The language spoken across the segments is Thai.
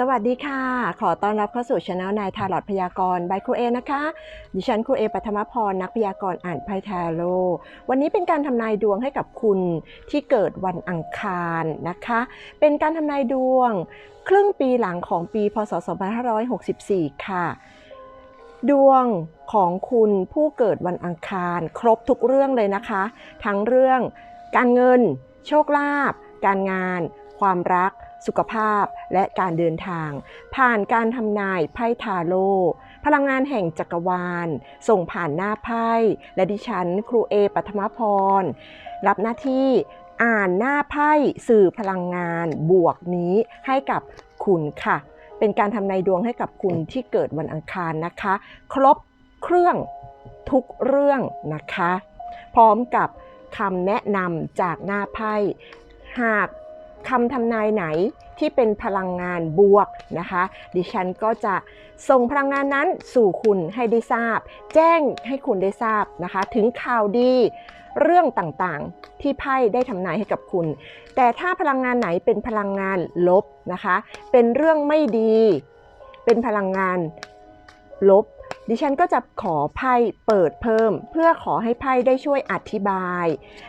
สวัสดีค่ะ ขอต้อนรับเข้าสู่ช anel นายทารอดพยากรณ์บายครูเอนะคะ ดิฉันครูเอปัทมพรนักพยากรณ์อ่านไพ่ทาโร่วันนี้เป็นการทำนายดวงให้กับคุณที่เกิดวันอังคารนะคะ เป็นการทำนายดวง ครึ่งปีหลังของปีพศ 2564 ค่ะ ดวงของคุณผู้เกิดวันอังคาร ครบทุกเรื่องเลยนะคะ ทั้งเรื่องการเงิน โชคลาภการงาน ความรัก สุขภาพและการเดินทาง ผ่านการทำนายไพ่ทาโร่พลังงานแห่งจักรวาล ส่งผ่านหน้าไพ่และดิฉันครูเอปัทมพร รับหน้าที่อ่านหน้าไพ่สื่อพลังงานบวกนี้ให้กับคุณค่ะ เป็นการทำนายดวงให้กับคุณที่เกิดวันอังคารนะคะ ครบเครื่องทุกเรื่องนะคะ พร้อมกับคำแนะนำจากหน้าไพ่หาก คำทำนายไหนที่เป็นพลังงานบวกนะคะ ดิฉันก็จะส่งพลังงานนั้นสู่คุณให้ได้ทราบ แจ้งให้คุณได้ทราบนะคะ ถึงข่าวดีเรื่องต่างๆที่ไพ่ได้ทำนายให้กับคุณ แต่ถ้าพลังงานไหนเป็นพลังงานลบนะคะ เป็นเรื่องไม่ดี เป็นพลังงานลบ ดิฉันก็จะขอไพ่เปิดเพิ่ม เพื่อขอให้ไพ่ได้ช่วยอธิบาย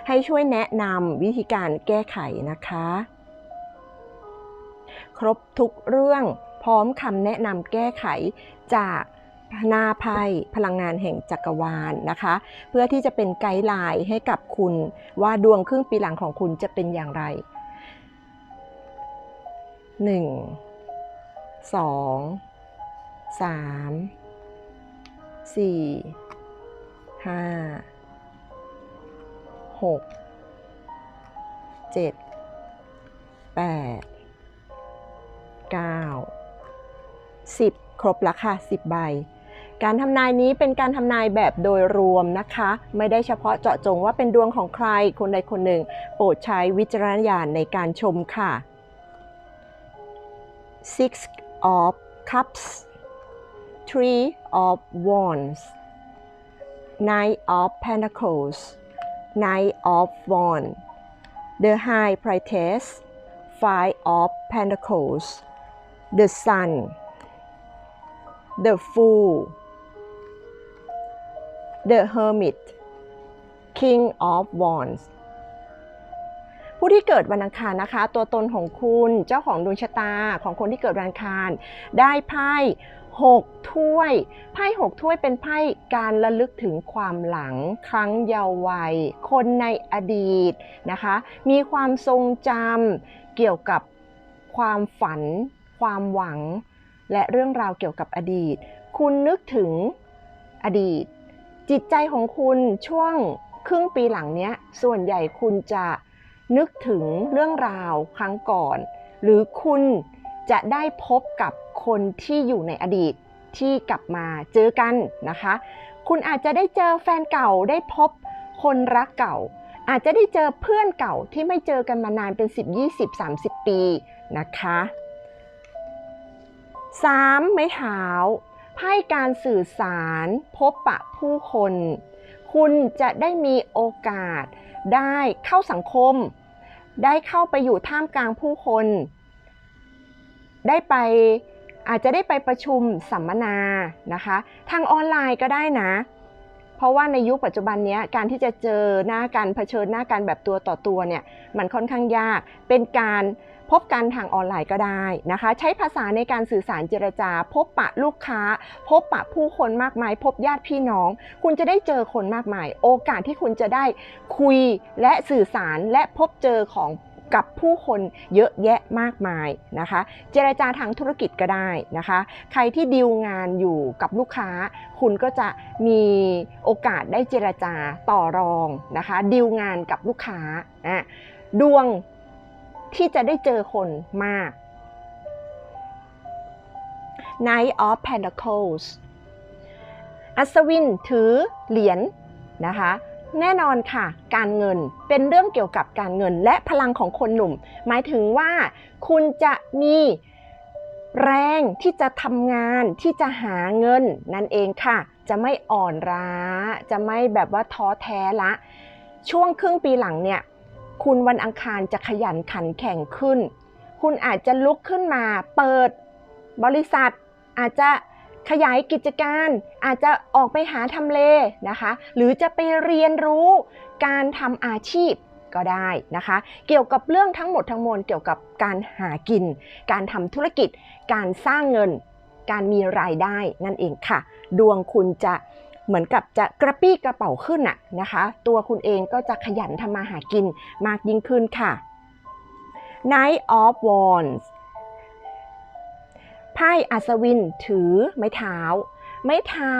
ให้ช่วยแนะนำวิธีการแก้ไขนะคะ ครบทุกเรื่อง พร้อมคำแนะนำแก้ไขจากนาไพ่พลังงานแห่งจักรวาลนะคะ เพื่อที่จะเป็นไกด์ไลน์ให้กับคุณว่าดวงครึ่งปีหลังของคุณจะเป็นอย่างไร 1 2 3 4 5 6 7 8 9 10 ครบแล้วค่ะ 10 ใบ การทำนายนี้เป็นการทำนายแบบโดยรวมนะคะ ไม่ได้เฉพาะเจาะจงว่าเป็นดวงของใครคนใดคนหนึ่ง โปรดใช้วิจารณญาณในการชมค่ะ Six of Cups Three of Wands Knight of Pentacles Knight of Wands The High Priestess Five of Pentacles The Sun The Fool The Hermit King of Wands ผู้ที่เกิดวันอังคารนะคะ ตัวตนของคุณเจ้าของดวงชะตาของคนที่เกิดวันอังคาร ได้ไพ่หกถ้วย ไพ่หกถ้วยเป็นไพ่การระลึกถึงความหลัง ครั้งเยาว์วัย คนในอดีตนะคะ มีความทรงจำเกี่ยวกับความฝัน ความหวัง และเรื่องราวเกี่ยวกับอดีต คุณนึกถึงอดีต จิตใจของคุณช่วงครึ่งปีหลังเนี้ย ส่วนใหญ่คุณจะนึกถึงเรื่องราวครั้งก่อน หรือคุณจะได้พบกับคนที่อยู่ในอดีตที่กลับมาเจอกันนะคะ คุณอาจจะได้เจอแฟนเก่าได้พบคนรักเก่า อาจจะได้เจอเพื่อนเก่าที่ไม่เจอกันมานานเป็น 10 20 30 ปีนะคะ 3. ไม้เท้าไพ่การสื่อสารพบปะผู้คน คุณจะได้มีโอกาส ได้เข้าสังคม ได้เข้าไปอยู่ท่ามกลางผู้คน ได้ไปอาจจะได้ไปประชุมสัมมนานะคะ ทางออนไลน์ก็ได้นะ เพราะว่าในยุคปัจจุบันนี้การที่จะเจอหน้ากันเผชิญหน้ากันแบบตัวต่อตัวเนี่ยมันค่อนข้างยากเป็นการ พบกันทางออนไลน์ก็ได้นะคะ ใช้ภาษาในการสื่อสารเจรจา พบปะลูกค้า พบปะผู้คนมากมาย พบญาติพี่น้อง คุณจะได้เจอคนมากมาย โอกาสที่คุณจะได้คุยและสื่อสารและพบเจอของกับผู้คนเยอะแยะมากมายนะคะ เจรจาทางธุรกิจก็ได้นะคะ ใครที่ดีลงานอยู่กับลูกค้า คุณก็จะมีโอกาสได้เจรจาต่อรองนะคะดีลงานกับลูกค้าอะดวง ที่จะได้เจอคนมาก Knight of Pentacles อัศวินถือเหรียญนะคะแน่นอนค่ะ การเงินเป็นเรื่องเกี่ยวกับการเงินและพลังของคนหนุ่ม หมายถึงว่าคุณจะมีแรงที่จะทำงานที่จะหาเงินนั่นเองค่ะ จะไม่อ่อนล้า จะไม่แบบว่าท้อแท้ละ ช่วงครึ่งปีหลังเนี่ย คุณวันอังคารจะขยันขันแข่งขึ้น คุณอาจจะลุกขึ้นมาเปิดบริษัท อาจจะขยายกิจการ อาจจะออกไปหาทำเลนะคะ หรือจะไปเรียนรู้การทำอาชีพก็ได้นะคะ เกี่ยวกับเรื่องทั้งหมดทั้งมวลเกี่ยวกับการหากิน การทำธุรกิจ การสร้างเงิน การมีรายได้นั่นเองค่ะ ดวงคุณจะ เหมือนกับจะกระปี้กระเป๋าขึ้นน่ะนะคะ ตัวคุณเองก็จะขยันทำมาหากินมากยิ่งขึ้นค่ะ Knight of Wands ไพ่อัศวินถือไม้เท้า ไม้เท้า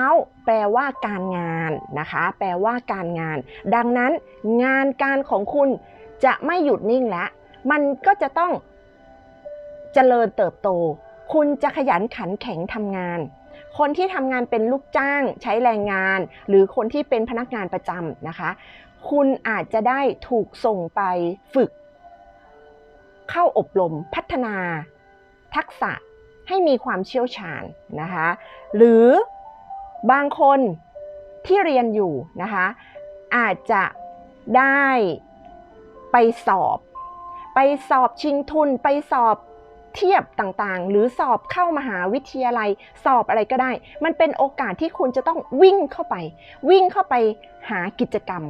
แปลว่าการงานนะคะ แปลว่าการงาน ดังนั้นงานการของคุณจะไม่หยุดนิ่งแล้วมันก็จะต้องเจริญเติบโต คุณจะขยันขันแข็งทำงาน คนที่ทำงานเป็นลูกจ้างใช้แรงงาน หรือคนที่เป็นพนักงานประจำนะคะ คุณอาจจะได้ถูกส่งไปฝึก เข้าอบรมพัฒนา ทักษะให้มีความเชี่ยวชาญนะคะ หรือบางคนที่เรียนอยู่นะคะ อาจจะได้ไปสอบ ไปสอบชิงทุนไปสอบ เทียบต่างๆ หรือสอบเข้ามหาวิทยาลัย สอบอะไรก็ได้ มันเป็นโอกาสที่คุณจะต้องวิ่งเข้าไป วิ่งเข้าไปหากิจกรรม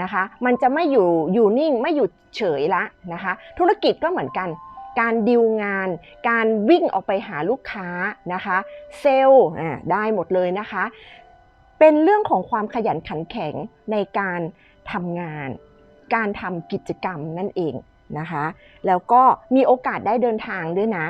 นะคะ มันจะไม่อยู่อยู่นิ่งไม่อยู่เฉยละนะคะ ธุรกิจก็เหมือนกัน การดิวงาน การวิ่งออกไปหาลูกค้านะคะ เซลล์ได้หมดเลยนะคะ เป็นเรื่องของความขยันขันแข็งในการทำงาน การทำกิจกรรมนั่นเอง นะคะ แล้วก็มีโอกาสได้เดินทางด้วยนะ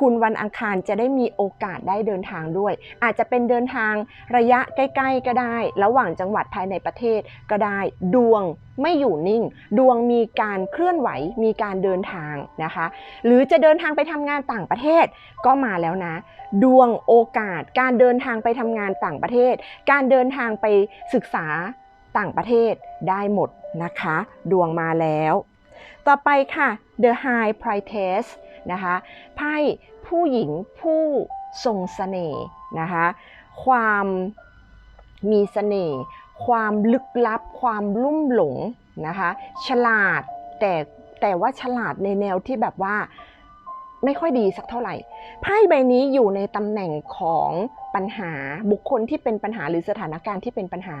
คุณวันอังคารจะได้มีโอกาสได้เดินทางด้วย อาจจะเป็นเดินทางระยะใกล้ ๆ ก็ได้ ระหว่างจังหวัดภายในประเทศก็ได้ ดวงไม่อยู่นิ่ง ดวงมีการเคลื่อนไหว มีการเดินทางนะคะ หรือจะเดินทางไปทำงานต่างประเทศก็มาแล้วนะ ดวงโอกาส การเดินทางไปทำงานต่างประเทศ การเดินทางไปศึกษาต่างประเทศได้หมดนะคะ ดวงมาแล้ว ต่อไปค่ะ The High Priestess นะคะไพ่ผู้หญิงผู้ทรงเสน่ห์นะคะความมีเสน่ห์ความลึกลับ ความลุ่มหลงนะคะฉลาดแต่แต่ว่าฉลาดในแนวที่แบบว่าไม่ค่อยดีสักเท่าไหร่ไพ่ใบนี้อยู่ในตำแหน่งของปัญหาบุคคลที่เป็นปัญหาหรือสถานการณ์ที่เป็นปัญหา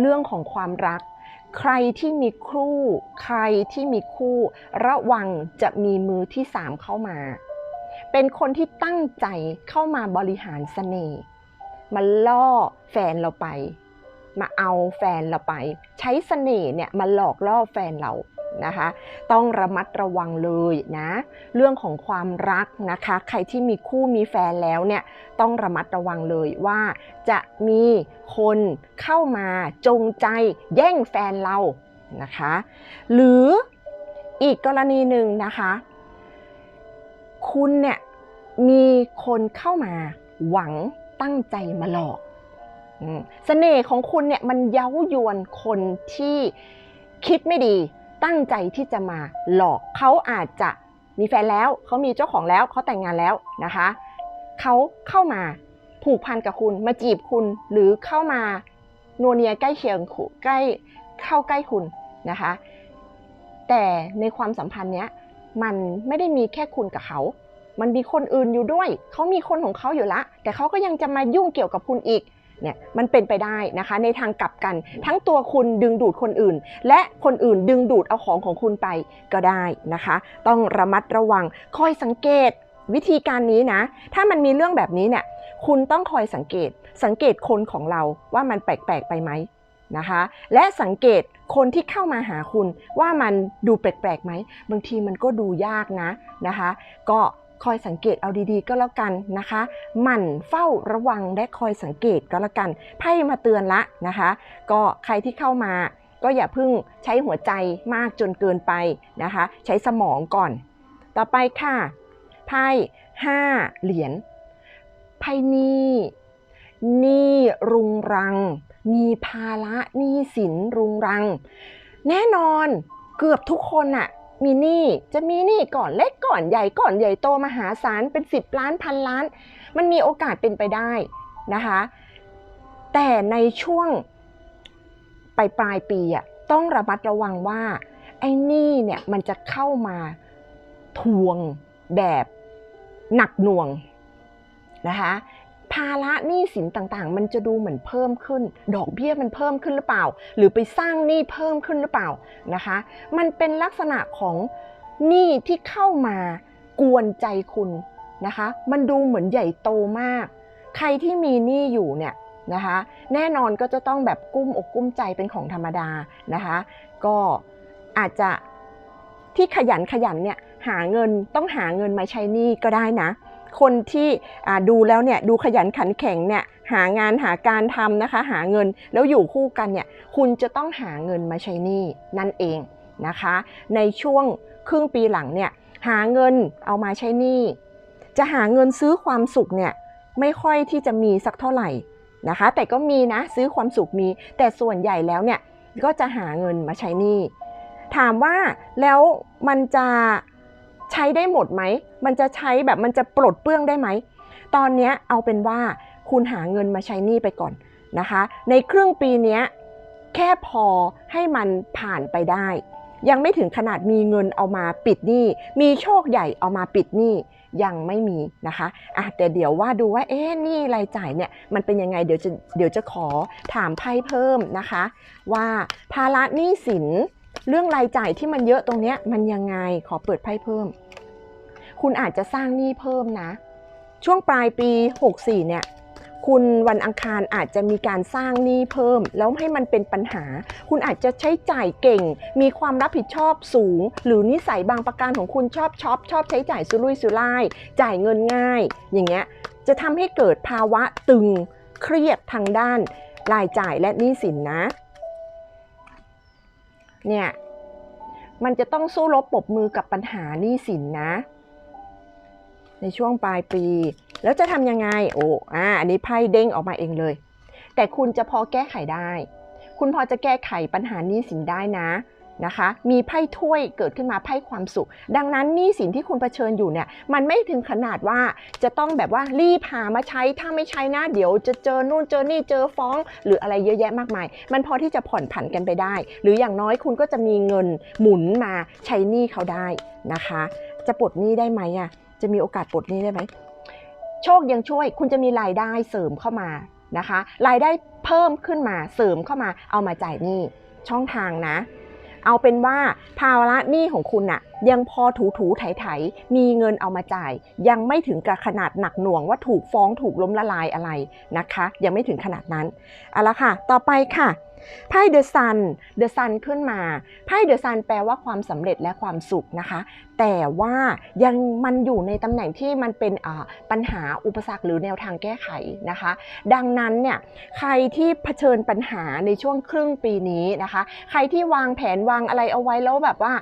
เรื่องของความรัก ใครที่มีคู่ ใครที่มีคู่ ระวังจะมีมือที่สามเข้ามา เป็นคนที่ตั้งใจเข้ามาบริหารเสน่ห์มาล่อแฟนเราไป มาเอาแฟนเราไป ใช้เสน่ห์เนี่ยมาหลอกล่อแฟนเรา นะคะ ต้องระมัดระวังเลยนะ เรื่องของความรักนะคะ ใครที่มีคู่มีแฟนแล้วเนี่ยต้องระมัดระวังเลยว่า จะมีคนเข้ามาจงใจแย่งแฟนเรานะคะ หรืออีกกรณีหนึ่งนะคะ คุณเนี่ยมีคนเข้ามาหวังตั้งใจมาหลอกอืมเสน่ห์ของคุณเนี่ยมันเย้ายวนคนที่คิดไม่ดี ตั้งใจที่จะมาหลอกเขาอาจจะมีแฟนแล้วเขามีเจ้าของแล้วเขาแต่งงานแล้วนะคะเขาเข้ามาผูกพันกับคุณมาจีบคุณหรือเข้ามาโนเนียใกล้เคียงคุณใกล้เข้าใกล้คุณนะคะ แต่ในความสัมพันธ์เนี้ยมันไม่ได้มีแค่คุณกับเขา มันมีคนอื่นอยู่ด้วย เขามีคนของเขาอยู่ละ แต่เขาก็ยังจะมายุ่งเกี่ยวกับคุณอีก เนี่ยมันเป็นไปได้นะคะในทางกลับกัน ทั้งตัวคุณดึงดูดคนอื่น และคนอื่นดึงดูดเอาของของคุณไปก็ได้นะคะ ต้องระมัดระวังคอยสังเกตวิธีการนี้นะ ถ้ามันมีเรื่องแบบนี้เนี่ยคุณต้องคอยสังเกต สังเกตคนของเราว่ามันแปลกๆไปไหมนะคะ และสังเกตคนที่เข้ามาหาคุณว่ามันดูแปลกๆไหมบางทีมันก็ดูยากนะนะคะ ก็ คอยสังเกตเอาดีๆ ก็แล้วกันนะคะ หมั่นเฝ้าระวังและคอยสังเกตก็แล้วกันไพ่มาเตือนละนะคะ ก็ใครที่เข้ามาก็อย่าพิ่งใช้หัวใจมากจนเกินไปนะคะ ใช้สมองก่อน ต่อไปค่ะ ไพ่ห้าเหรียญไพ่นี้หนี้รุงรัง มีภาระหนี้สินรุงรัง แน่นอนเกือบทุกคนอะ มีหนี้จะมีหนี้ก่อนเล็กก่อนใหญ่ก่อนใหญ่โตมหาศาลเป็น 10 ล้านพันล้าน มันมีโอกาสเป็นไปได้นะคะ แต่ในช่วงปลายปลายปีอะต้องระมัดระวังว่า ไอ้หนี้เนี่ยมันจะเข้ามาทวงแบบหนักหน่วงนะคะ ภาระหนี้สินต่างๆ มันจะดูเหมือนเพิ่มขึ้น ดอกเบี้ยมันเพิ่มขึ้นหรือเปล่า หรือไปสร้างหนี้เพิ่มขึ้นหรือเปล่านะคะ มันเป็นลักษณะของหนี้ที่เข้ามากวนใจคุณนะคะ มันดูเหมือนใหญ่โตมาก ใครที่มีหนี้อยู่เนี่ยนะคะ แน่นอนก็จะต้องแบบกุ้มอกกุ้มใจเป็นของธรรมดานะคะ ก็อาจจะที่ขยันขยันเนี่ยหาเงินต้องหาเงินมาใช้หนี้ก็ได้นะ คนที่ดูแล้วเนี่ยดูขยันขันแข็งเนี่ยหางานหาการทำนะคะ หาเงินแล้วอยู่คู่กันเนี่ยคุณจะต้องหาเงินมาใช้หนี้นั่นเองนะคะ ในช่วงครึ่งปีหลังเนี่ยหาเงินเอามาใช้หนี้ จะหาเงินซื้อความสุขเนี่ยไม่ค่อยที่จะมีสักเท่าไหร่นะคะ แต่ก็มีนะซื้อความสุขมี แต่ส่วนใหญ่แล้วเนี่ยก็จะหาเงินมาใช้หนี้ถามว่าแล้วมันจะ ใช้ได้หมดไหม มันจะใช้แบบมันจะปลดเปลื้องได้ไหม ตอนนี้เอาเป็นว่าคุณหาเงินมาใช้หนี้ไปก่อนนะคะ ในครึ่งปีนี้แค่พอให้มันผ่านไปได้ ยังไม่ถึงขนาดมีเงินเอามาปิดหนี้ มีโชคใหญ่เอามาปิดหนี้ยังไม่มีนะคะอะแต่เดี๋ยวว่าดูว่า เอ๊ะ นี่รายจ่ายเนี่ย มันเป็นยังไง เดี๋ยวจะ เดี๋ยวจะขอถามไพ่เพิ่มนะคะ ว่าภาระหนี้สิน เรื่องรายจ่ายที่มันเยอะตรงเนี้ย มันยังไง ขอเปิดไพ่เพิ่ม คุณอาจจะสร้างหนี้เพิ่มนะ ช่วงปลายปี 64 เนี่ย คุณวันอังคารอาจจะมีการสร้างหนี้เพิ่ม แล้วให้มันเป็นปัญหา คุณอาจจะใช้จ่ายเก่ง มีความรับผิดชอบสูง หรือนิสัยบางประการของคุณชอบช็อปชอบใช้จ่ายสุรุ่ยสุร่าย จ่ายเงินง่าย อย่างเงี้ย จะทำให้เกิดภาวะตึงเครียดทางด้านรายจ่ายและหนี้สินนะ เนี่ย มันจะต้องสู้รบปรบมือกับปัญหาหนี้สินนะ ในช่วงปลายปี แล้วจะทำยังไง โอ้อ่าอันนี้ไพ่เด้งออกมาเองเลย แต่คุณจะพอแก้ไขได้ คุณพอจะแก้ไขปัญหานี้สินได้นะนะคะ มีไพ่ถ้วยเกิดขึ้นมาไพ่ความสุข ดังนั้นหนี้สินที่คุณเผชิญอยู่เนี่ย มันไม่ถึงขนาดว่าจะต้องแบบว่ารีบหามาใช้ ถ้าไม่ใช้นะเดี๋ยวจะเจอนู่นเจอนี่เจอฟ้อง หรืออะไรเยอะแยะมากมาย มันพอที่จะผ่อนผันกันไปได้ หรืออย่างน้อยคุณก็จะมีเงินหมุนมาใช้หนี้เขาได้นะคะ จะปลดหนี้ได้ไหมอะ จะมีโอกาสปลดหนี้ได้ไหมโชคยังช่วยคุณจะมีรายได้เสริมเข้ามานะคะ รายได้เพิ่มขึ้นมาเสริมเข้ามา เอามาจ่ายหนี้ช่องทางนะ เอาเป็นว่าภาระหนี้ของคุณน่ะยังพอถูถูไถไถๆมีเงินเอามาจ่าย ยังไม่ถึงกับขนาดหนักหน่วงว่าถูกฟ้องถูกล้มละลายอะไรนะคะ ยังไม่ถึงขนาดนั้นเอาละค่ะ ต่อไปค่ะ ไพ่เดอะซันเดอะซันขึ้นมาไพ่เดอะซันแปลว่าความสำเร็จและความสุขนะคะ แต่ว่ายังมันอยู่ในตำแหน่งที่มันเป็นปัญหาอุปสรรคหรือแนวทางแก้ไขนะคะ ดังนั้นเนี่ยใครที่เผชิญปัญหาในช่วงครึ่งปีนี้นะคะ ใครที่วางแผนวางอะไรเอาไว้แล้วแบบว่า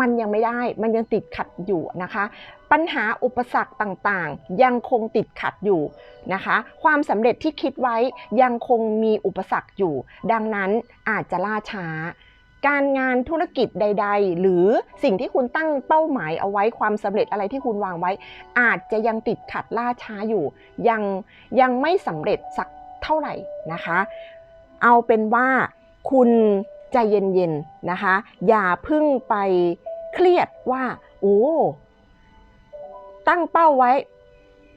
มันยังไม่ได้ มันยังติดขัดอยู่นะคะ ปัญหาอุปสรรคต่างๆ ยังคงติดขัดอยู่นะคะ ความสำเร็จที่คิดไว้ยังคงมีอุปสรรคอยู่ ดังนั้นอาจจะล่าช้า การงานธุรกิจใด ๆ หรือสิ่งที่คุณตั้งเป้าหมายเอาไว้ความสำเร็จอะไรที่คุณวางไว้ อาจจะยังติดขัดล่าช้าอยู่ ยังยังไม่สำเร็จสักเท่าไหร่นะคะ เอาเป็นว่าคุณ ใจเย็นๆนะคะ อย่าพึ่งไปเครียดว่าโอ้ตั้งเป้าไว้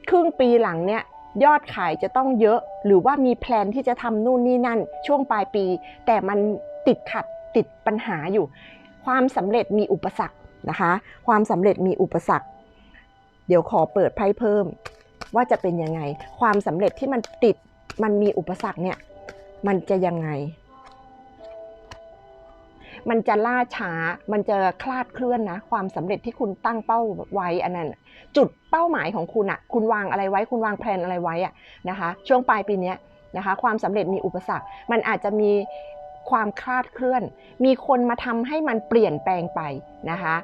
ครึ่งปีหลังเนี่ยยอดขายจะต้องเยอะ หรือว่ามีแพลนที่จะทำนู่นนี่นั่น ช่วงปลายปี แต่มันติดขัดติดปัญหาอยู่ ความสำเร็จมีอุปสรรคนะคะ ความสำเร็จมีอุปสรรค เดี๋ยวขอเปิดไพ่เพิ่ม ว่าจะเป็นยังไง ความสำเร็จที่มันติดมันมีอุปสรรคเนี่ย มันจะยังไง มันจะล่าช้า มันจะคลาดเคลื่อนนะ ความสำเร็จที่คุณตั้งเป้าไว้อันนั้น จุดเป้าหมายของคุณอะคุณวางอะไรไว้ คุณวางแผนอะไรไว้อะนะคะ ช่วงปลายปีนี้นะคะ ความสำเร็จมีอุปสรรค มันอาจจะมีความคลาดเคลื่อน มีคนมาทำให้มันเปลี่ยนแปลงไปนะคะ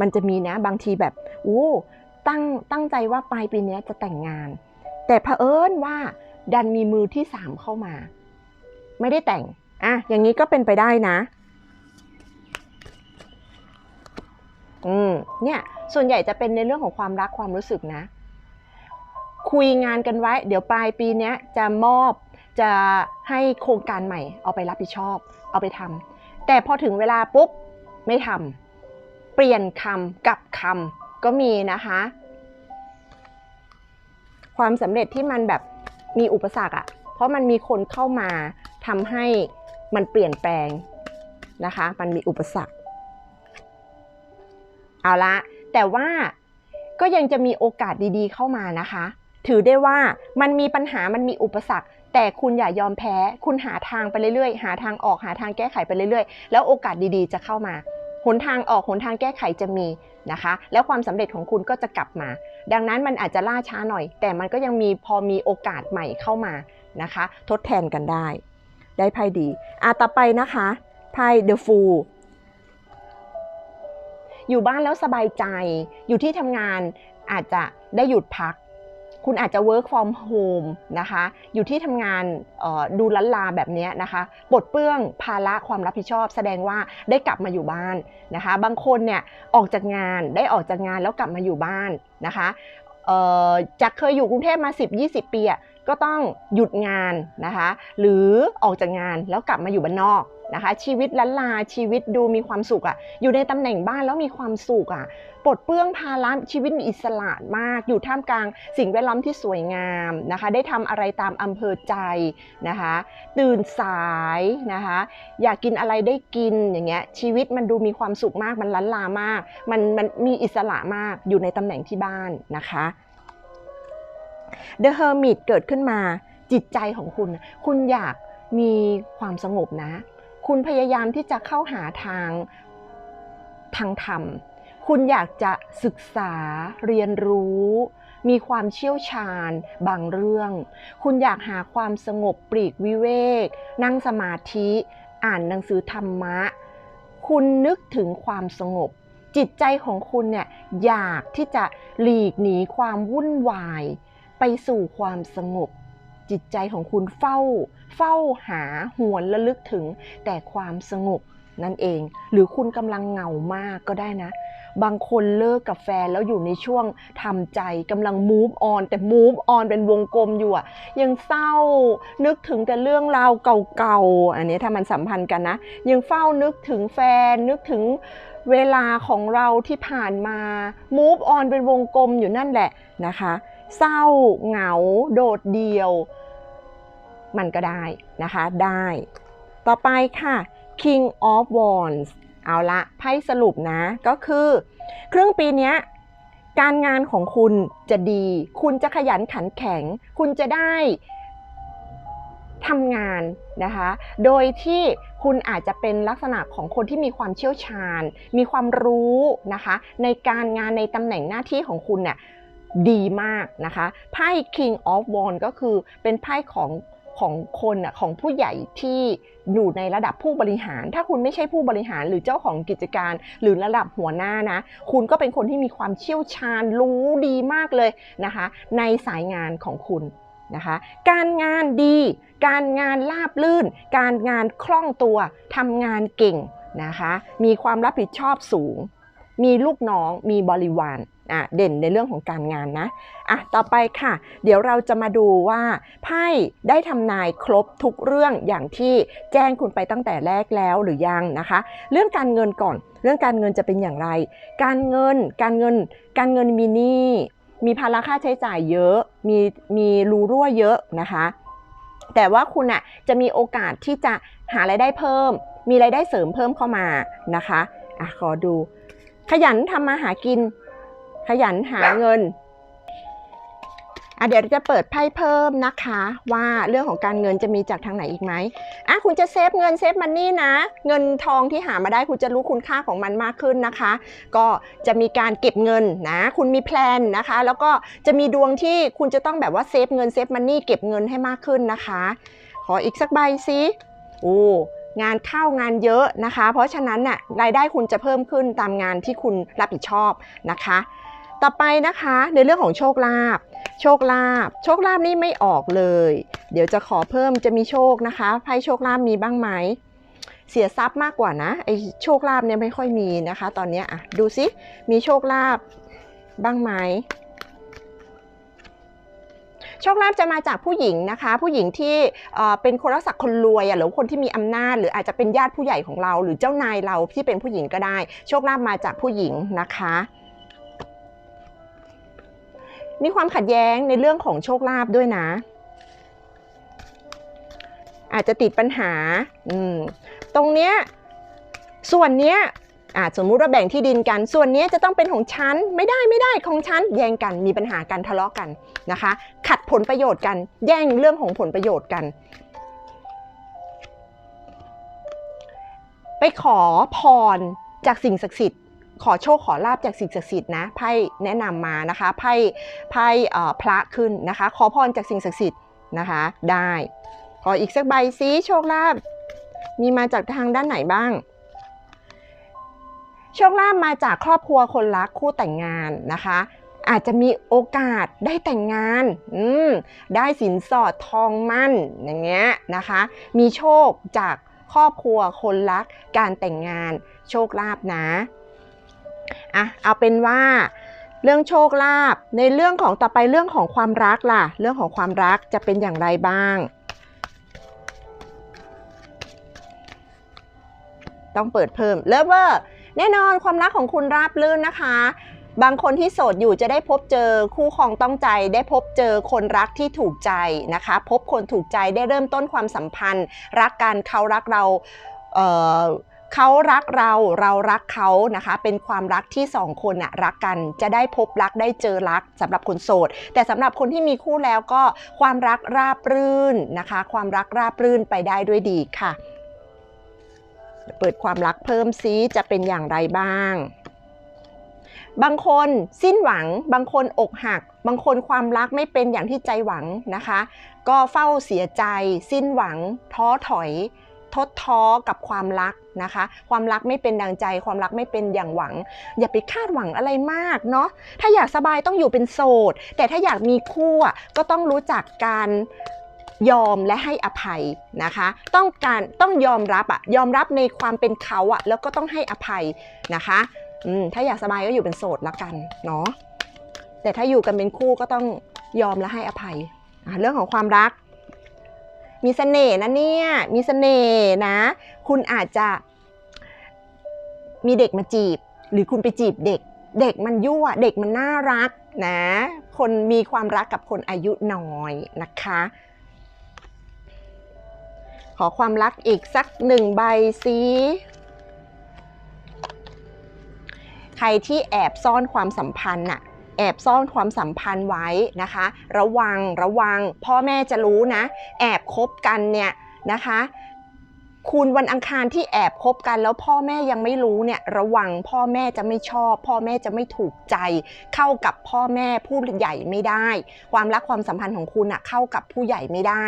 มันจะมีนะบางทีแบบอู้ตั้งตั้งใจว่าปลายปีนี้จะแต่งงาน แต่เผอิญว่าดันมีมือที่สามเข้ามา ไม่ได้แต่ง อะอย่างนี้ก็เป็นไปได้นะอืมเนี่ยส่วนใหญ่จะเป็นในเรื่องของความรักความรู้สึกนะ คุยงานกันไว้ เดี๋ยวปลายปีนี้จะมอบจะให้โครงการใหม่ เอาไปรับผิดชอบ เอาไปทำแต่พอถึงเวลาปุ๊บไม่ทำเปลี่ยนคำกับคำก็มีนะคะ ความสำเร็จที่มันแบบมีอุปสรรคอะ่ะเพราะมันมีคนเข้ามาทำให้ มันเปลี่ยนแปลงนะคะ มันมีอุปสรรค เอาละ แต่ว่าก็ยังจะมีโอกาสดีๆเข้ามานะคะ ถือได้ว่ามันมีปัญหา มันมีอุปสรรค แต่คุณอย่ายอมแพ้ คุณหาทางไปเรื่อยๆ หาทางออก หาทางแก้ไขไปเรื่อยๆ แล้วโอกาสดีๆ จะเข้ามา หนทางออก หนทางแก้ไขจะมีนะคะ แล้วความสำเร็จของคุณก็จะกลับมา ดังนั้นมันอาจจะล่าช้าหน่อย แต่มันก็ยังมีพอมีโอกาสใหม่เข้ามานะคะ ทดแทนกันได้ ได้ไพ่ดีอะต่อไปนะคะไพ่ The Fool อยู่บ้านแล้วสบายใจ อยู่ที่ทำงานอาจจะได้หยุดพัก คุณอาจจะ work from home นะคะ อยู่ที่ทำงานดูลันลาแบบนี้นะคะปลดเปื้องภาระความรับผิดชอบ แสดงว่าได้กลับมาอยู่บ้านนะคะ บางคนเนี่ยออกจากงานได้ออกจากงานแล้วกลับมาอยู่บ้านนะคะจากเคยอยู่กรุงเทพมา 10-20 ปีอะ ก็ต้องหยุดงานนะคะ หรือออกจากงานแล้วกลับมาอยู่บ้านนอกนะคะ ชีวิตลันลาชีวิตดูมีความสุขอะอยู่ในตำแหน่งบ้านแล้วมีความสุขอะปลดเปลื้องภาระชีวิตมีอิสระมาก อยู่ท่ามกลางสิ่งแวดล้อมที่สวยงามนะคะ ได้ทำอะไรตามอำเภอใจนะคะ ตื่นสายนะคะ อยากกินอะไรได้กินอย่างเงี้ยชีวิตมันดูมีความสุขมากมันล้นลามาก มันมันมีอิสระมากอยู่ในตำแหน่งที่บ้านนะคะ The Hermit เกิดขึ้นมาจิตใจของคุณ คุณอยากมีความสงบนะ คุณพยายามที่จะเข้าหาทางทางธรรม คุณอยากจะศึกษาเรียนรู้ มีความเชี่ยวชาญบางเรื่อง คุณอยากหาความสงบปลีกวิเวก นั่งสมาธิ อ่านหนังสือธรรมะ คุณนึกถึงความสงบจิตใจของคุณเนี่ยอยากที่จะหลีกหนีความวุ่นวาย ไปสู่ความสงบ จิตใจของคุณเฝ้า เฝ้าหาหวนระลึกถึงแต่ความสงบนั่นเอง หรือคุณกำลังเหงามากก็ได้นะ บางคนเลิกกับแฟนแล้วอยู่ในช่วงทำใจกำลัง move on แต่ move on เป็นวงกลมอยู่อะยังเศร้านึกถึงแต่เรื่องราวเก่าๆ อันนี้ถ้ามันสัมพันธ์กันนะ ยังเฝ้านึกถึงแฟนนึกถึงเวลาของเราที่ผ่านมา move on เป็นวงกลมอยู่นั่นแหละนะคะ เศร้า เหงา โดดเดี่ยว มันก็ได้นะคะได้ ต่อไปค่ะ King of Wands เอาละไพ่สรุปนะก็คือ ครึ่งปีนี้การงานของคุณจะดี คุณจะขยันขันแข็ง คุณจะได้ทำงานนะคะ โดยที่คุณอาจจะเป็นลักษณะของคนที่มีความเชี่ยวชาญ มีความรู้นะคะ ในการงานในตำแหน่งหน้าที่ของคุณเนี่ย ดีมากนะคะไพ่ King of Wands ก็คือเป็นไพ่ของของคนอะของผู้ใหญ่ที่อยู่ในระดับผู้บริหาร ถ้าคุณไม่ใช่ผู้บริหารหรือเจ้าของกิจการ หรือระดับหัวหน้านะ คุณก็เป็นคนที่มีความเชี่ยวชาญรู้ดีมากเลยนะคะ ในสายงานของคุณนะคะ การงานดี การงานราบลื่น การงานคล่องตัวทำงานเก่งนะคะ มีความรับผิดชอบสูง มีลูกน้องมีบริวารอะเด่นในเรื่องของการงานนะอะต่อไปค่ะ เดี๋ยวเราจะมาดูว่าไพ่ได้ทำนายครบทุกเรื่องอย่างที่แจ้งคุณไปตั้งแต่แรกแล้วหรือยังนะคะ เรื่องการเงินก่อน เรื่องการเงินจะเป็นอย่างไร การเงินการเงิน การเงินมีหนี้มีภาระค่าใช้จ่ายเยอะ มีมีรูรั่วเยอะนะคะ แต่ว่าคุณอะจะมีโอกาสที่จะหารายได้เพิ่ม มีรายได้เสริมเพิ่มเข้ามานะคะอะขอดู ขยันทำมาหากิน ขยันหาเงินอะเดี๋ยวจะเปิดไพ่เพิ่มนะคะ ว่าเรื่องของการเงินจะมีจากทางไหนอีกไหมอะคุณจะเซฟเงินเซฟมันนี่นะ เงินทองที่หามาได้คุณจะรู้คุณค่าของมันมากขึ้นนะคะ ก็จะมีการเก็บเงินนะ คุณมีแพลนนะคะ แล้วก็จะมีดวงที่คุณจะต้องแบบว่าเซฟเงินเซฟมันนี่เก็บเงินให้มากขึ้นนะคะ ขออีกสักใบสิโอ้ งานเข้างานเยอะนะคะ เพราะฉะนั้นน่ะรายได้คุณจะเพิ่มขึ้นตามงานที่คุณรับผิดชอบนะคะ ต่อไปนะคะในเรื่องของโชคลาภโชคลาภโชคลาภนี่ไม่ออกเลย เดี๋ยวจะขอเพิ่มจะมีโชคนะคะไพ่โชคลาภมีบ้างไหมเสียทรัพย์มากกว่านะไอโชคลาภเนี่ยไม่ค่อยมีนะคะ ตอนนี้อะดูซิมีโชคลาภบ้างไหม โชคลาภจะมาจากผู้หญิงนะคะ ผู้หญิงที่เป็นคนรักษาคนรวยหรือคนที่มีอำนาจ หรืออาจจะเป็นญาติผู้ใหญ่ของเรา หรือเจ้านายเราที่เป็นผู้หญิงก็ได้ โชคลาภมาจากผู้หญิงนะคะมีความขัดแย้งในเรื่องของโชคลาภด้วยนะ อาจจะติดปัญหา ตรงเนี้ยส่วนเนี้ย อาสมมุติว่าแบ่งที่ดินกัน ส่วนนี้จะต้องเป็นของฉัน ไม่ได้ไม่ได้ของฉัน แย่งกันมีปัญหากันทะเลาะกันนะคะ ขัดผลประโยชน์กัน แย่งเรื่องของผลประโยชน์กัน ไปขอพรจากสิ่งศักดิ์สิทธิ์ขอโชคขอลาบจากสิ่งศักดิ์สิทธิ์นะไพ่แนะนำมานะคะไพ่ไพ่เอ่อพระขึ้นนะคะ ขอพรจากสิ่งศักดิ์สิทธิ์นะคะ ได้ ขออีกสักใบซิโชคลาภมีมาจากทางด้านไหนบ้าง โชคลาภมาจากครอบครัวคนรักคู่แต่งงานนะคะ อาจจะมีโอกาสได้แต่งงานอืมได้สินสอดทองมั่นอย่างเงี้ยนะคะ มีโชคจากครอบครัวคนรักการแต่งงานโชคลาภนะอะเอาเป็นว่าเรื่องโชคลาภในเรื่องของต่อไปเรื่องของความรักล่ะ เรื่องของความรักจะเป็นอย่างไรบ้าง ต้องเปิดเพิ่มเลิฟเวอร์ แน่นอนความรักของคุณราบรื่นนะคะ บางคนที่โสดอยู่จะได้พบเจอคู่ครองต้องใจ ได้พบเจอคนรักที่ถูกใจนะคะ พบคนถูกใจได้เริ่มต้นความสัมพันธ์ รักกันเขารักเราเเขารักเราเรารักเขานะคะ เป็นความรักที่สองคนน่ะรักกันจะได้พบรักได้เจอรักสำหรับคนโสด แต่สำหรับคนที่มีคู่แล้วก็ความรักราบรื่นนะคะ ความรักราบรื่นไปได้ด้วยดีค่ะ เปิดความรักเพิ่มซิจะเป็นอย่างไรบ้าง บางคนสิ้นหวัง บางคนอกหัก บางคนความรักไม่เป็นอย่างที่ใจหวังนะคะ ก็เฝ้าเสียใจ สิ้นหวัง ท้อถอย ทดท้อกับความรักนะคะ ความรักไม่เป็นดังใจ ความรักไม่เป็นอย่างหวัง อย่าไปคาดหวังอะไรมากเนาะถ้าอยากสบายต้องอยู่เป็นโสด แต่ถ้าอยากมีคู่ก็ต้องรู้จักการ ยอมและให้อภัยนะคะ ต้องการต้องยอมรับอะยอมรับในความเป็นเขาอะแล้วก็ต้องให้อภัยนะคะอืมถ้าอยากสบายก็อยู่เป็นโสดละกันเนาะแต่ถ้าอยู่กันเป็นคู่ก็ต้องยอมและให้อภัยอะเรื่องของความรัก มีเสน่ห์นะเนี่ยมีเสน่ห์นะ คุณอาจจะมีเด็กมาจีบ หรือคุณไปจีบเด็ก เด็กมันยั่วเด็กมันน่ารักนะ คนมีความรักกับคนอายุน้อยนะคะ ขอความรักอีกสักหนึ่งใบสิใครที่แอบซ่อนความสัมพันธ์น่ะแอบซ่อนความสัมพันธ์ไว้นะคะ ระวังระวังพ่อแม่จะรู้นะ แอบคบกันเนี่ยนะคะ คุณวันอังคารที่แอบคบกันแล้วพ่อแม่ยังไม่รู้เนี่ยระวังพ่อแม่จะไม่ชอบ พ่อแม่จะไม่ถูกใจ เข้ากับพ่อแม่ผู้ใหญ่ไม่ได้ ความรักความสัมพันธ์ของคุณอะเข้ากับผู้ใหญ่ไม่ได้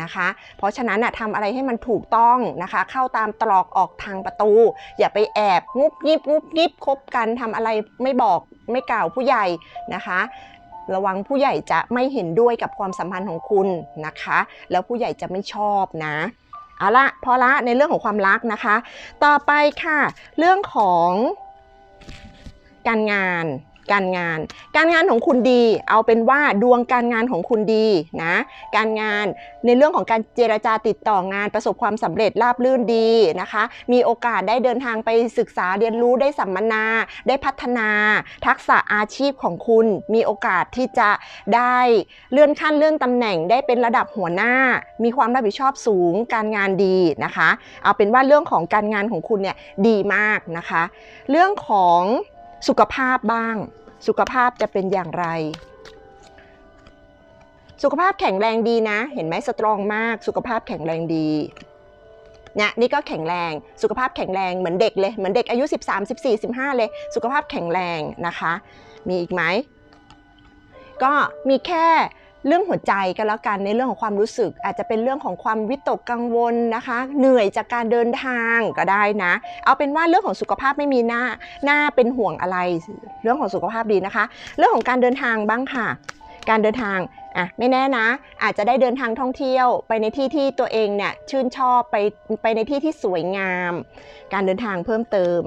นะคะ เพราะฉะนั้นอะทำอะไรให้มันถูกต้องนะคะ เข้าตามตรอกออกทางประตู อย่าไปแอบงุบยิบงุบยิบคบกันทำอะไรไม่บอกไม่กล่าวผู้ใหญ่นะคะระวังผู้ใหญ่จะไม่เห็นด้วยกับความสัมพันธ์ของคุณนะคะ แล้วผู้ใหญ่จะไม่ชอบนะ เอาละพอละในเรื่องของความรักนะคะ ต่อไปค่ะ เรื่องของการงาน การงาน การงานของคุณดี เอาเป็นว่าดวงการงานของคุณดีนะ การงานในเรื่องของการเจรจาติดต่องานประสบความสำเร็จราบรื่นดีนะคะ มีโอกาสได้เดินทางไปศึกษาเรียนรู้ได้สัมมนา ได้พัฒนา ทักษะอาชีพของคุณ มีโอกาสที่จะได้เลื่อนขั้นเลื่อนตำแหน่งได้เป็นระดับหัวหน้า มีความรับผิดชอบสูง การงานดีนะคะ เอาเป็นว่าเรื่องของการงานของคุณเนี่ยดีมากนะคะ เรื่องของสุขภาพบ้าง สุขภาพจะเป็นอย่างไร สุขภาพแข็งแรงดีนะ เห็นไหมสตรองมาก สุขภาพแข็งแรงดีเนี่ยนี่ก็แข็งแรงสุขภาพแข็งแรงเหมือนเด็กเลยเหมือนเด็กอายุ 13 14 15 เลย สุขภาพแข็งแรงนะคะ มีอีกไหมก็มีแค่ เรื่องหัวใจกันแล้วกันในเรื่องของความรู้สึก อาจจะเป็นเรื่องของความวิตกกังวลนะคะ เหนื่อยจากการเดินทางก็ได้นะ เอาเป็นว่าเรื่องของสุขภาพไม่มีหน้าหน้าเป็นห่วงอะไร เรื่องของสุขภาพดีนะคะ เรื่องของการเดินทางบ้างค่ะ การเดินทางอะไม่แน่นะ อาจจะได้เดินทางท่องเที่ยว ไปในที่ที่ตัวเองเนี่ยชื่นชอบไปไปในที่ที่สวยงาม การเดินทางเพิ่มเติม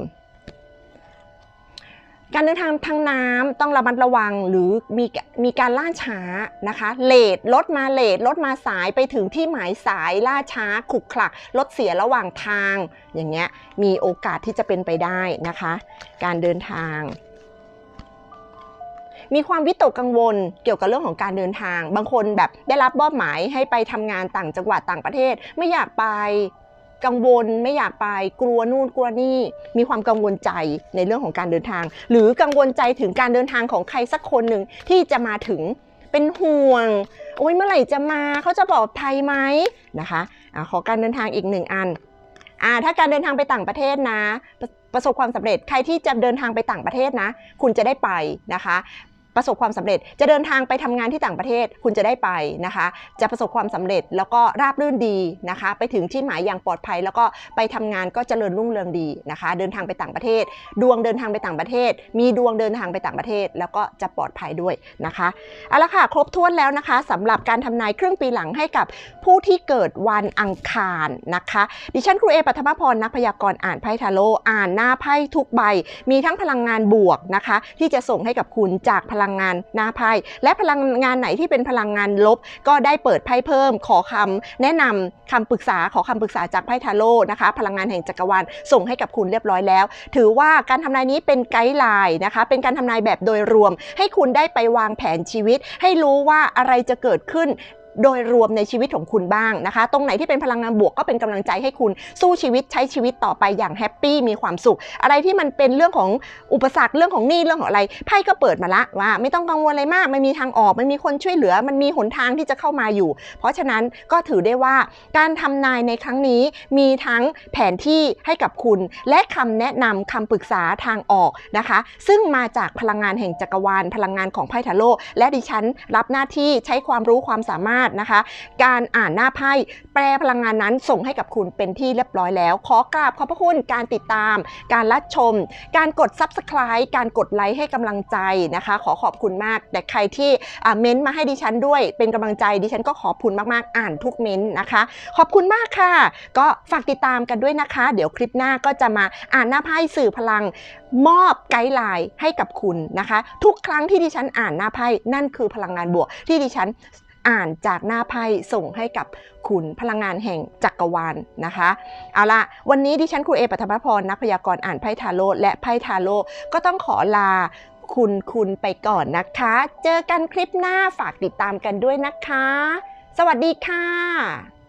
การเดินทางทางน้ำต้องระมัดระวังหรือมีมีการล่าช้านะคะเลทรถมาเลทรถมาสายไปถึงที่หมายสายล่าช้าขลุกขลักรถเสียระหว่างทาง อย่างเงี้ยมีโอกาสที่จะเป็นไปได้นะคะ การเดินทาง มีความวิตกกังวลเกี่ยวกับเรื่องของการเดินทาง บางคนแบบได้รับมอบหมายให้ไปทำงานต่างจังหวัดต่างประเทศ ไม่อยากไป กังวลไม่อยากไปกลัวนู่นกลัวนี่ มีความกังวลใจในเรื่องของการเดินทาง หรือกังวลใจถึงการเดินทางของใครสักคนหนึ่งที่จะมาถึงเป็นห่วง โอ้ยเมื่อไหร่จะมาเขาจะปลอดภัยไหมนะคะอะขอการเดินทางอีกหนึ่งอันอ่าถ้าการเดินทางไปต่างประเทศนะประประสบความสำเร็จใครที่จะเดินทางไปต่างประเทศนะ คุณจะได้ไปนะคะ ประสบความสำเร็จ จะเดินทางไปทำงานที่ต่างประเทศคุณจะได้ไปนะคะ จะประสบความสำเร็จแล้วก็ราบรื่นดีนะคะ ไปถึงที่หมายอย่างปลอดภัย แล้วก็ไปทำงานก็เจริญรุ่งเรืองดีนะคะ เดินทางไปต่างประเทศ ดวงเดินทางไปต่างประเทศ มีดวงเดินทางไปต่างประเทศ แล้วก็จะปลอดภัยด้วยนะคะเอาละค่ะครบถ้วนแล้วนะคะสำหรับการทำนายครึ่งปีหลังให้กับผู้ที่เกิดวันอังคารนะคะ ดิฉันครูเอปัทมพรนักพยากรณ์อ่านไพ่ทาโร่อ่านหน้าไพ่ทุกใบ มีทั้งพลังงานบวกนะคะ ที่จะส่งให้กับคุณจากพลังงานหน้าไพ่และพลังงานไหนที่เป็นพลังงานลบ ก็ได้เปิดไพ่เพิ่ม ขอคำแนะนำคำปรึกษาขอคำปรึกษาจากไพ่ทาโร่นะคะ พลังงานแห่งจักรวาลส่งให้กับคุณเรียบร้อยแล้ว ถือว่าการทำนายนี้เป็นไกด์ไลน์นะคะ เป็นการทำนายแบบโดยรวม ให้คุณได้ไปวางแผนชีวิต ให้รู้ว่าอะไรจะเกิดขึ้น โดยรวมในชีวิตของคุณบ้างนะคะ ตรงไหนที่เป็นพลังงานบวกก็เป็นกำลังใจให้คุณสู้ชีวิตใช้ชีวิตต่อไปอย่างแฮปปี้มีความสุข อะไรที่มันเป็นเรื่องของอุปสรรคเรื่องของหนี้เรื่องของอะไรไพ่ก็เปิดมาละว่า ไม่ต้องกังวลอะไรมากมันมีทางออกมันมีคนช่วยเหลือมันมีหนทางที่จะเข้ามาอยู่ เพราะฉะนั้นก็ถือได้ว่าการทำนายในครั้งนี้มีทั้งแผนที่ให้กับคุณ และคำแนะนำคำปรึกษาทางออกนะคะ ซึ่งมาจากพลังงานแห่งจักรวาล พลังงานของไพ่ทาโร่และดิฉันรับหน้าที่ใช้ความรู้ความสามารถนะคะ การอ่านหน้าไพ่แปลพลังงานนั้นส่งให้กับคุณเป็นที่เรียบร้อยแล้ว ขอกราบขอบพระคุณการติดตาม การรับชม การกด Subscribe การกดไลค์ให้กำลังใจนะคะ ขอขอบคุณมาก แต่ใครที่เม้นต์มาให้ดิฉันด้วย เป็นกำลังใจดิฉันก็ขอบคุณมากๆ อ่านทุกเม้นต์นะคะ ขอบคุณมากค่ะ ก็ฝากติดตามกันด้วยนะคะ เดี๋ยวคลิปหน้าก็จะมาอ่านหน้าไพ่สื่อพลังมอบไกด์ไลน์ให้กับคุณนะคะ ทุกครั้งที่ดิฉันอ่านหน้าไพ่นั่นคือพลังงานบวกที่ดิฉัน อ่านจากหน้าไพ่ส่งให้กับคุณพลังงานแห่งจักรวาลนะคะ เอาละวันนี้ดิฉันครูเอปัทมพรนักพยากรณ์อ่านไพ่ทาโร่และไพ่ทาโร่ก็ต้องขอลาคุณคุณไปก่อนนะคะ เจอกันคลิปหน้าฝากติดตามกันด้วยนะคะ สวัสดีค่ะ